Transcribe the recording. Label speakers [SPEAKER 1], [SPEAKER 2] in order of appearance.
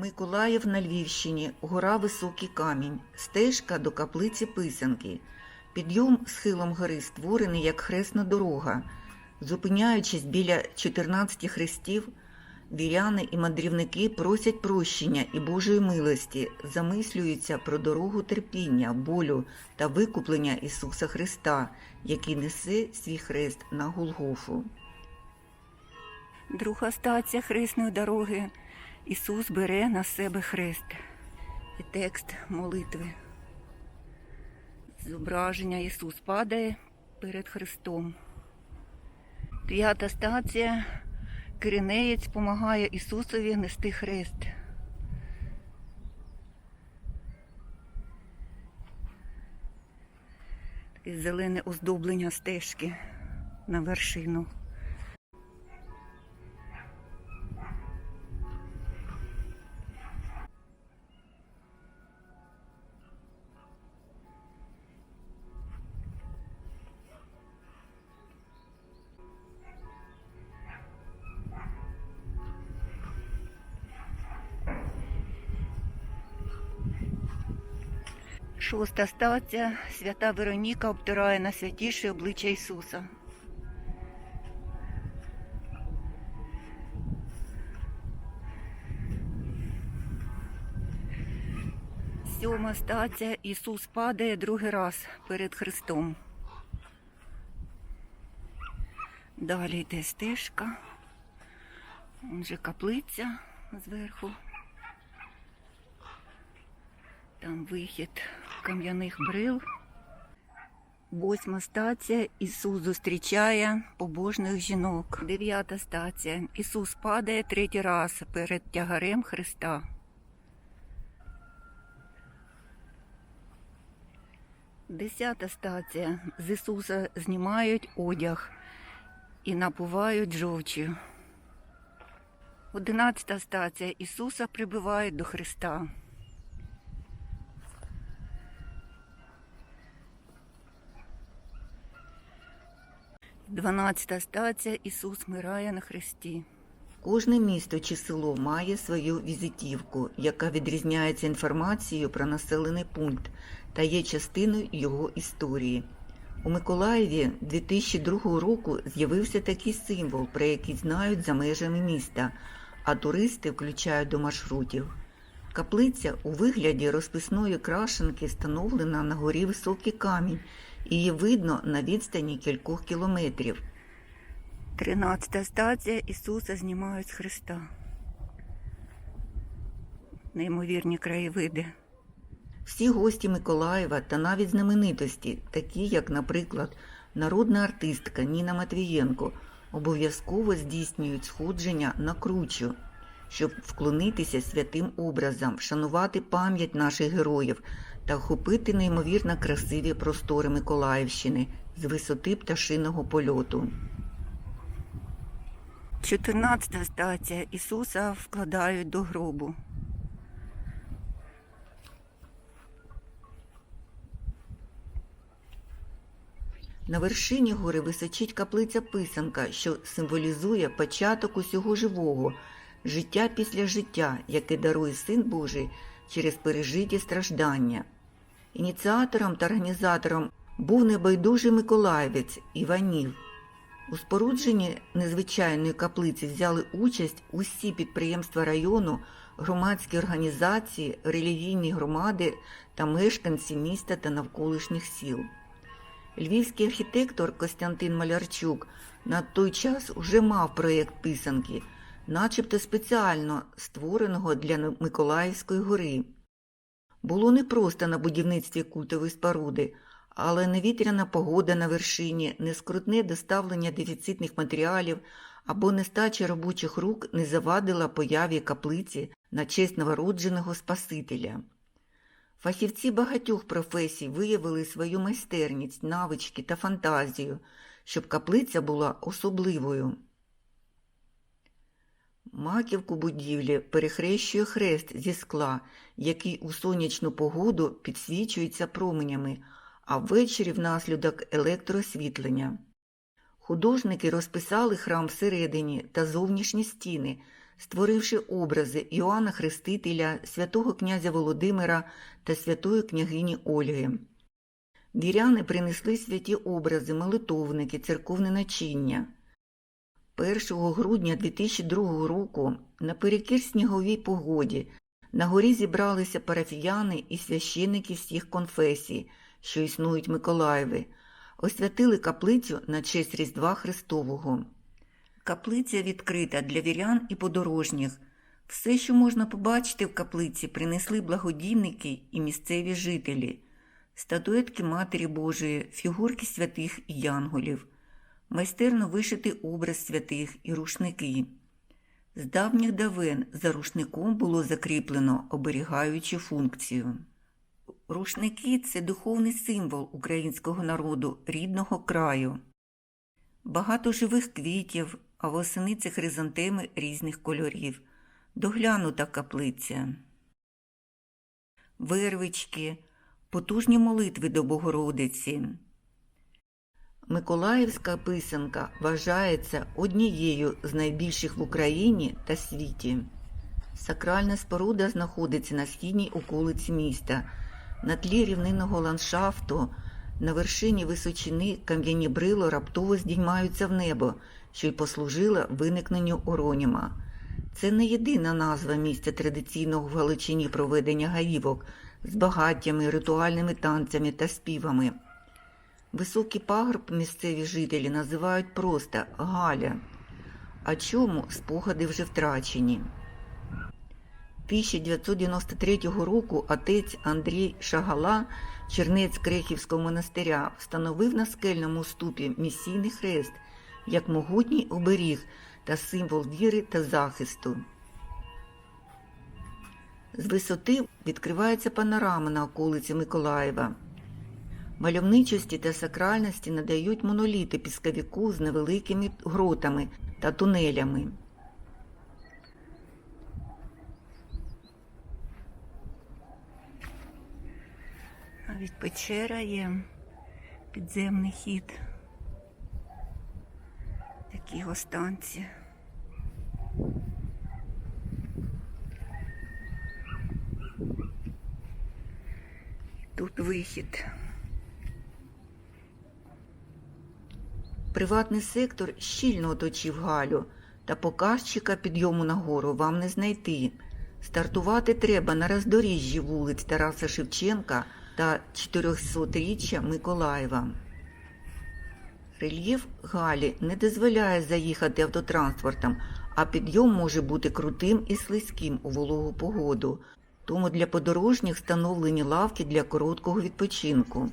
[SPEAKER 1] Миколаїв на Львівщині, гора Високий Камінь, стежка до каплиці Писанки. Підйом схилом гори створений як хресна дорога. Зупиняючись біля 14 хрестів, віряни і мандрівники просять прощення і Божої милості, замислюються про дорогу терпіння, болю та викуплення Ісуса Христа, який несе свій хрест на Голгофу.
[SPEAKER 2] Друга стація хресної дороги. Ісус бере на себе хрест. І текст молитви. Зображення Ісус падає перед Христом. П'ята стація. Киринеєць допомагає Ісусові нести хрест. Таке зелене оздоблення стежки на вершину. Шоста стація. Свята Вероніка обтирає на святіше обличчя Ісуса. Сьома стація. Ісус падає другий раз перед Христом. Далі йде стежка. Вон же каплиця зверху. Там вихід кам'яних брил. Восьма стація. Ісус зустрічає побожних жінок. Дев'ята стація. Ісус падає третій раз перед тягарем Христа. Десята стація. З Ісуса знімають одяг і напувають жовчю. Одинадцята стація. Ісуса прибивають до Христа. 12 стація Ісус мирає на хресті.
[SPEAKER 1] Кожне місто чи село має свою візитівку, яка відрізняється інформацією про населений пункт та є частиною його історії. У Миколаєві 2002 року з'явився такий символ, про який знають за межами міста, а туристи включають до маршрутів. Каплиця у вигляді розписної крашенки встановлена на горі Високий камінь, її видно на відстані кількох кілометрів.
[SPEAKER 2] 13 стація Ісуса знімають з Христа. Неймовірні краєвиди.
[SPEAKER 1] Всі гості Миколаєва та навіть знаменитості, такі як, наприклад, народна артистка Ніна Матвієнко, обов'язково здійснюють сходження на кручу, щоб вклонитися святим образам, вшанувати пам'ять наших героїв та охопити неймовірно красиві простори Миколаївщини з висоти пташиного польоту.
[SPEAKER 2] 14 стація Ісуса вкладають до гробу.
[SPEAKER 1] На вершині гори височить каплиця Писанка, що символізує початок усього живого, життя після життя, яке дарує Син Божий через пережиті страждання. Ініціатором та організатором був небайдужий миколаївець Іванів. У спорудженні незвичайної каплиці взяли участь усі підприємства району, громадські організації, релігійні громади та мешканці міста та навколишніх сіл. Львівський архітектор Костянтин Малярчук на той час уже мав проєкт писанки, начебто спеціально створеного для Миколаївської гори. Було непросто на будівництві культової споруди, але невітряна погода на вершині, нескрутне доставлення дефіцитних матеріалів або нестача робочих рук не завадила появі каплиці на честь новородженого Спасителя. Фахівці багатьох професій виявили свою майстерність, навички та фантазію, щоб каплиця була особливою. Маківку будівлі перехрещує хрест зі скла, який у сонячну погоду підсвічується променями, а ввечері внаслідок електроосвітлення. Художники розписали храм всередині та зовнішні стіни, створивши образи Іоанна Хрестителя, святого князя Володимира та святої княгині Ольги. Віряни принесли святі образи, молитовники, церковне начиння. 1 грудня 2002 року, наперекір сніговій погоді, на горі зібралися парафіяни і священники всіх конфесій, що існують в Миколаєві, освятили каплицю на честь Різдва Христового. Каплиця відкрита для вірян і подорожніх. Все, що можна побачити в каплиці, принесли благодійники і місцеві жителі, статуетки Матері Божої, фігурки святих і янголів, майстерно вишитий образ святих і рушники. З давніх давен за рушником було закріплено оберігаючу функцію. Рушники це духовний символ українського народу, рідного краю. Багато живих квітів, а восени це хризантеми різних кольорів, доглянута каплиця. Вервички, потужні молитви до Богородиці. Миколаївська писанка вважається однією з найбільших в Україні та світі. Сакральна споруда знаходиться на східній околиці міста, на тлі рівнинного ландшафту, на вершині височини кам'яні брило раптово здіймаються в небо, що й послужила виникненню Ороніма. Це не єдина назва місця традиційного в Галичині проведення гаївок з багаттями, ритуальними танцями та співами. Високий пагорб місцеві жителі називають просто Галя. А чому спогади вже втрачені? 1993 року отець Андрій Шагала, чернець Крехівського монастиря, встановив на скельному ступі місійний хрест як могутній оберіг та символ віри та захисту. З висоти відкривається панорама на околиці Миколаєва. Мальовничості та сакральності надають моноліти пісковіку з невеликими гротами та тунелями.
[SPEAKER 2] Навіть печера є, підземний хід. Такі гостанці. Тут вихід.
[SPEAKER 1] Приватний сектор щільно оточив Галю, та показчика підйому нагору вам не знайти. Стартувати треба на роздоріжжі вулиць Тараса Шевченка та 400-річчя Миколаєва. Рельєф Галі не дозволяє заїхати автотранспортом, а підйом може бути крутим і слизьким у вологу погоду. Тому для подорожніх встановлені лавки для короткого відпочинку.